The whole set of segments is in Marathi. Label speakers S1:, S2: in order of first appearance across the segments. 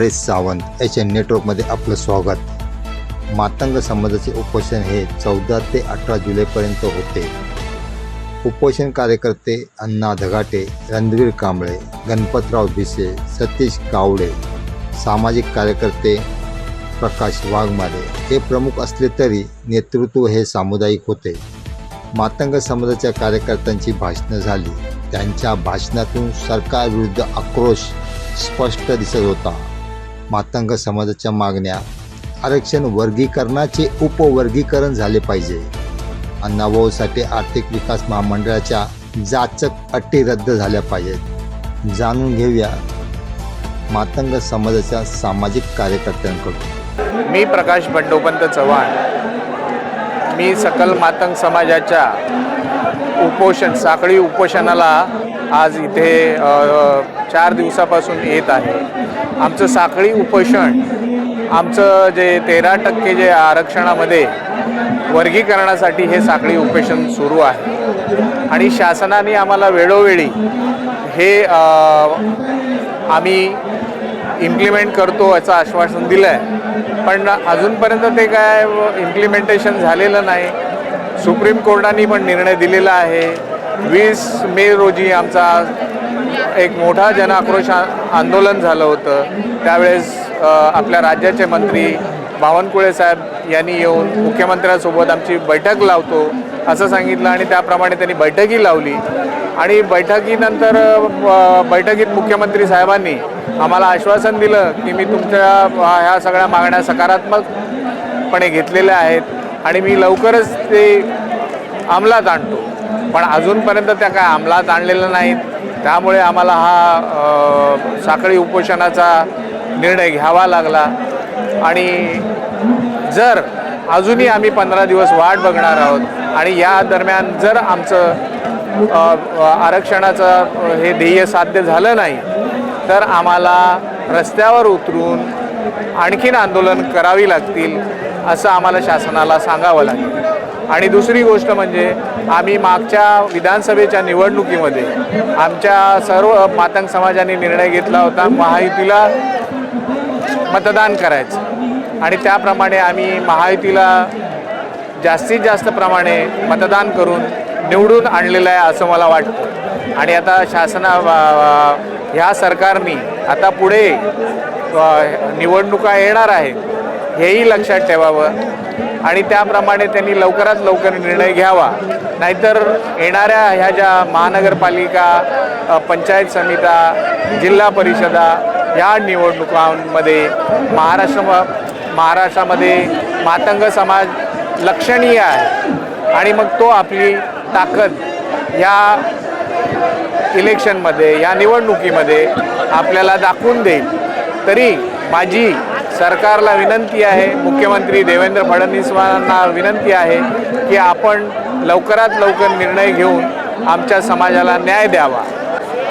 S1: हरेश सावंत याच्या नेटवर्कमध्ये आपलं स्वागत. मातंग समाजाचे उपोषण हे चौदा ते अठरा जुलैपर्यंत होते. उपोषण कार्यकर्ते अण्णा धगाटे रणवीर कांबळे गणपतराव भिसे सतीश गावडे सामाजिक कार्यकर्ते प्रकाश वाघमारे हे प्रमुख असले तरी नेतृत्व हे सामुदायिक होते. मातंग समाजाच्या कार्यकर्त्यांची भाषणं झाली. त्यांच्या भाषणातून सरकारविरुद्ध आक्रोश स्पष्ट दिसत होता. मातंग समाजाच्या मागण्या आरक्षण वर्गीकरणाचे उपवर्गीकरण झाले पाहिजे. अण्णाभाऊसाठी आर्थिक विकास महामंडळाच्या जाचक अटी रद्द झाल्या पाहिजेत. जाणून घेऊया मातंग समाजाच्या सामाजिक कार्यकर्त्यांकडून.
S2: मी प्रकाश बंडोपंत चव्हाण. मी सकल मातंग समाजाच्या उपोषण साखळी उपोषणाला आज इथे चार दिवसापासून येत आहे. आमचं साखळी उपोषण आमचं जे तेरा टक्के जे आरक्षणामध्ये वर्गीकरणासाठी हे साखळी उपोषण सुरू आहे. आणि शासनाने आम्हाला वेळोवेळी हे आम्ही इम्प्लिमेंट करतो याचं आश्वासन दिलं आहे पण अजूनपर्यंत ते काय इम्प्लिमेंटेशन झालेलं नाही. सुप्रीम कोर्टाने पण निर्णय दिलेला आहे. वीस मे रोजी आमचा एक मोठा जनआक्रोश आक्रोश आंदोलन झालं होतं. त्यावेळेस आपल्या राज्याचे मंत्री बावनकुळे साहेब यांनी येऊन मुख्यमंत्र्यांसोबत आमची बैठक लावतो असं सांगितलं आणि त्याप्रमाणे त्यांनी बैठकही लावली. आणि बैठकीनंतर बैठकीत मुख्यमंत्री साहेबांनी आम्हाला आश्वासन दिलं की मी तुमच्या ह्या सगळ्या मागण्या सकारात्मकपणे घेतलेल्या आहेत आणि मी लवकरच ते अंमलात आणतो. पण अजूनपर्यंत त्या काय अंमलात आणलेलं नाहीत. त्यामुळे आम्हाला हा साखळी उपोषणाचा निर्णय घ्यावा लागला. आणि जर अजूनही आम्ही पंधरा दिवस वाट बघणार आहोत आणि या दरम्यान जर आमचं आरक्षणाचं हे ध्येय साध्य झालं नाही तर आम्हाला रस्त्यावर उतरून आणखीन आंदोलन करावी लागतील असं आम्हाला शासनाला सांगावं लागेल. आणि दुसरी गोष्ट म्हणजे आम्ही मागच्या विधानसभेच्या निवडणुकीमध्ये आमच्या सर्व मातंग समाजाने निर्णय घेतला होता महायुतीला मतदान करायचं. आणि त्याप्रमाणे आम्ही महायुतीला जास्तीत जास्त प्रमाणे मतदान करून निवडून आणलेलं आहे असं मला वाटतं. आणि आता शासना ह्या सरकारने आता पुढे निवडणुका येणार आहेत. हेही लक्षात ठेवावं. आणि त्याप्रमाणे त्यांनी लवकरात लवकर निर्णय घ्यावा. नाहीतर येणाऱ्या ह्या ज्या महानगरपालिका पंचायत समित्या जिल्हा परिषदा या निवडणुकांमध्ये महाराष्ट्र महाराष्ट्रामध्ये मातंग समाज लक्षणीय आहे. आणि मग तो आपली ताकद ह्या इलेक्शनमध्ये या निवडणुकीमध्ये आपल्याला दाखवून देईल. तरी माझी सरकारला विनंती आहे मुख्यमंत्री देवेंद्र फडणवीसांना विनंती आहे की आपण लवकरात लवकर निर्णय घेऊन आमच्या समाजाला न्याय द्यावा.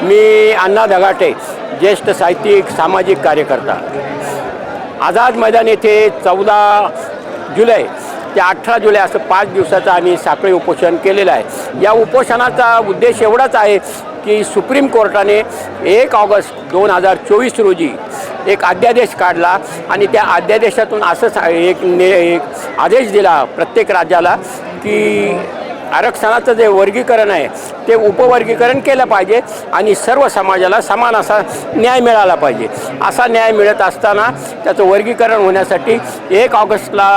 S3: मी अण्णा दगाटे ज्येष्ठ साहित्यिक सामाजिक कार्यकर्ता. आझाद मैदान येथे चौदा जुलै ते अठरा जुलै असं पाच दिवसाचं आम्ही साखळी उपोषण केलेलं आहे. या उपोषणाचा उद्देश एवढाच आहे की सुप्रीम कोर्टाने एक ऑगस्ट दोन हजार चोवीस रोजी एक अध्यादेश काढला आणि त्या अध्यादेशातून असं सा- एक ने एक आदेश दिला प्रत्येक राज्याला की आरक्षणाचं जे वर्गीकरण आहे ते उपवर्गीकरण केलं पाहिजे आणि सर्व समाजाला समान असा न्याय मिळाला पाहिजे. असा न्याय मिळत असताना त्याचं वर्गीकरण होण्यासाठी एक ऑगस्टला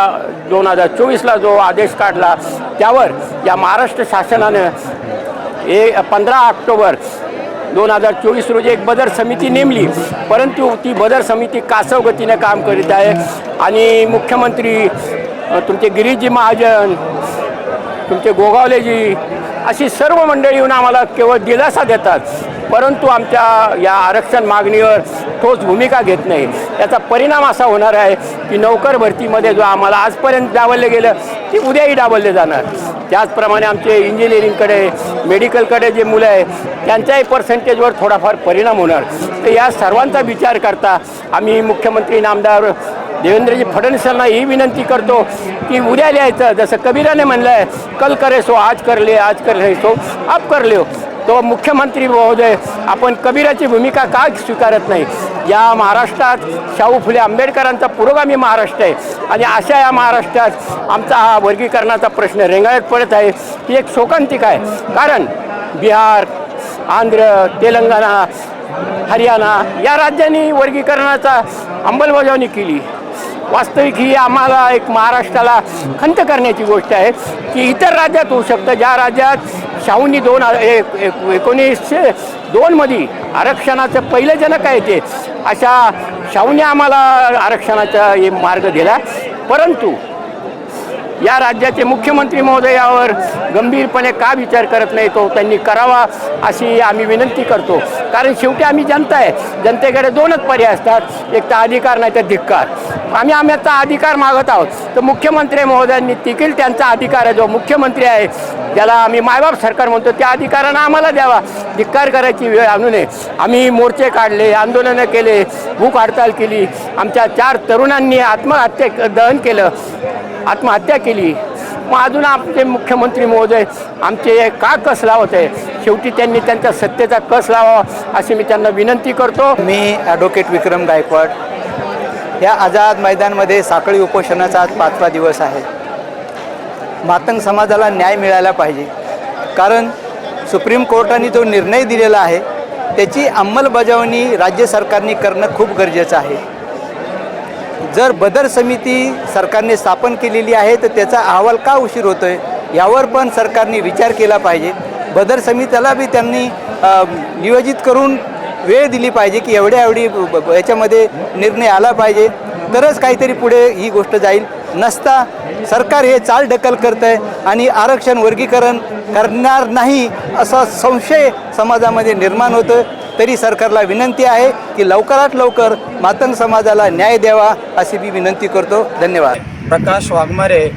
S3: दोन हजार चोवीसला जो आदेश काढला त्यावर या महाराष्ट्र शासनानं हे पंधरा ऑक्टोबर दोन हजार चोवीस रोजी एक बदर समिती नेमली. परंतु ती बदर समिती कासव गतीनं काम करीत आहे. आणि मुख्यमंत्री तुमचे गिरीजी महाजन तुमचे गोगावलेजी अशी सर्व मंडळी येऊन आम्हाला केवळ दिलासा देतात. परंतु आमच्या या आरक्षण मागणीवर ठोस भूमिका घेत नाही. याचा परिणाम असा होणार आहे की नोकर भरतीमध्ये जो आम्हाला आजपर्यंत डावललं गेलं ते उद्याही डावलले जाणार. त्याचप्रमाणे आमचे इंजिनिअरिंगकडे मेडिकलकडे जे मुलं आहे त्यांच्याही पर्सेंटेजवर थोडाफार परिणाम होणार. तर या सर्वांचा विचार करता आम्ही मुख्यमंत्री नामदार देवेंद्रजी फडणवीसांना ही विनंती करतो की उद्या लिहायचं जसं कबीराने म्हणलं आहे कल करे सो आज कर ले आज कर ले सो आप कर लिओ. तो मुख्यमंत्री महोदय आपण कबीराची भूमिका का स्वीकारत नाही? या महाराष्ट्रात शाहू फुले आंबेडकरांचा पुरोगामी महाराष्ट्र आहे आणि अशा या महाराष्ट्रात आमचा हा वर्गीकरणाचा प्रश्न रेंगाळत पडत आहे. ही एक शोकांतिक आहे. कारण बिहार आंध्र तेलंगणा हरियाणा या राज्यांनी वर्गीकरणाचा अंमलबजावणी केली. वास्तविक ही आम्हाला एक महाराष्ट्राला खंत करण्याची गोष्ट आहे की इतर राज्यात होऊ शकतं. ज्या राज्यात शाहूंनी दोन एक एक एकोणीसशे दोनमध्ये आरक्षणाचं पहिलं जनक आहे ते. अशा शाहूने आम्हाला आरक्षणाचा हे मार्ग दिला. परंतु या राज्याचे मुख्यमंत्री महोदयावर गंभीरपणे का विचार करत नाही तो त्यांनी करावा अशी आम्ही विनंती करतो. कारण शेवटी आम्ही जनता आहे. जनतेकडे दोनच पर्याय असतात. एक तर अधिकार नाही तर धिक्कार. आम्ही आम्याचा अधिकार मागत आहोत. तर मुख्यमंत्री महोदयांनी देखील त्यांचा अधिकार आहे जो मुख्यमंत्री आहे ज्याला आम्ही मायबाप सरकार म्हणतो त्या अधिकारानं आम्हाला द्यावा. धिक्कार करायची वेळ आणू नये. आम्ही मोर्चे काढले आंदोलनं केले भूक हडताल केली. आमच्या चार तरुणांनी आत्महत्या दहन केलं. आत्महत्या केली. मग अजून आमचे मुख्यमंत्री महोदय आमचे का कस लावत आहे? शेवटी त्यांनी त्यांच्या सत्तेचा कस लावा अशी मी त्यांना विनंती करतो.
S4: मी ॲडव्होकेट विक्रम गायकवाड या आझाद मैदानमध्ये साखळी उपोषणाचा आज पाचवा दिवस आहे. मातंग समाजाला न्याय मिळायला पाहिजे. कारण सुप्रीम कोर्टाने जो निर्णय दिलेला आहे त्याची अंमलबजावणी राज्य सरकारने करणं खूप गरजेचं आहे. जर बदर समिती सरकारने स्थापन केलेली आहे तर त्याचा अहवाल का उशीर होतो आहे यावर पण सरकारने विचार केला पाहिजे. बदर समितीला बी त्यांनी नियोजित करून वेळ दिली पाहिजे की एवढ्या एवढी याच्यामध्ये निर्णय आला पाहिजे. तरच काहीतरी पुढे ही गोष्ट जाईल. नसता सरकार हे चाल ढकल करतं आहे आणि आरक्षण वर्गीकरण करणार नाही असा संशय समाजामध्ये निर्माण होतं तरी सरकारला विनंती आहे की लवकरात लवकर मातंग समाजाला न्याय द्यावा अशी मी विनंती करतो. धन्यवाद.
S5: प्रकाश वाघमारे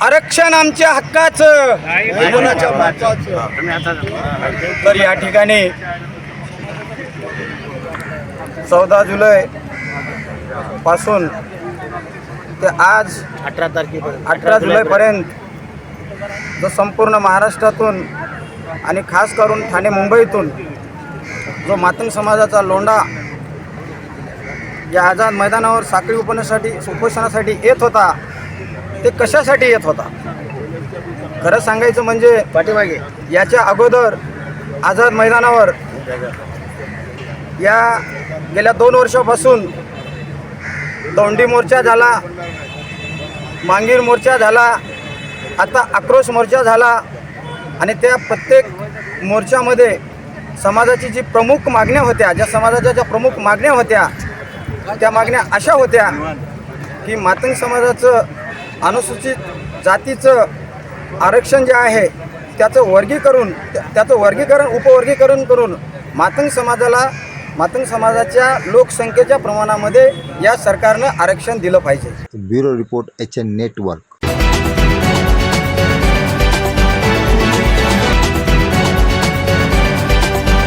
S5: आरक्षण आमच्या हक्काचं. तर या ठिकाणी चौदा जुलै पासून ते आज
S4: अठरा तारखेपर्यंत
S5: अठरा जुलैपर्यंत जो संपूर्ण महाराष्ट्रातून आणि खास करून ठाणे मुंबईतून जो मातंग समाजाचा लोंढा या आझाद मैदानावर साखळी उपण्यासाठी उपोषणासाठी येत होता ते कशासाठी येत होता? खरं सांगायचं म्हणजे
S4: पाठीमागे.
S5: याच्या अगोदर आझाद मैदानावर या गेल्या दोन वर्षापासून दोंडी मोर्चा झाला मांगीर मोर्चा झाला आता आक्रोश मोर्चा झाला आणि त्या प्रत्येक मोर्चामध्ये समाजाची जी प्रमुख मागण्या होत्या ज्या समाजाच्या ज्या प्रमुख मागण्या होत्या त्या मागण्या अशा होत्या की मातंग समाजाचं अनुसूचित जातीचं आरक्षण जे आहे त्याचं वर्गीकरण त्या- त्याचं वर्गीकरण उपवर्गीकरण करून मातंग समाजाला मातंग समाजाच्या लोकसंख्येच्या प्रमाणामध्ये या सरकारनं आरक्षण दिलं पाहिजे.
S1: Bureau report H N network.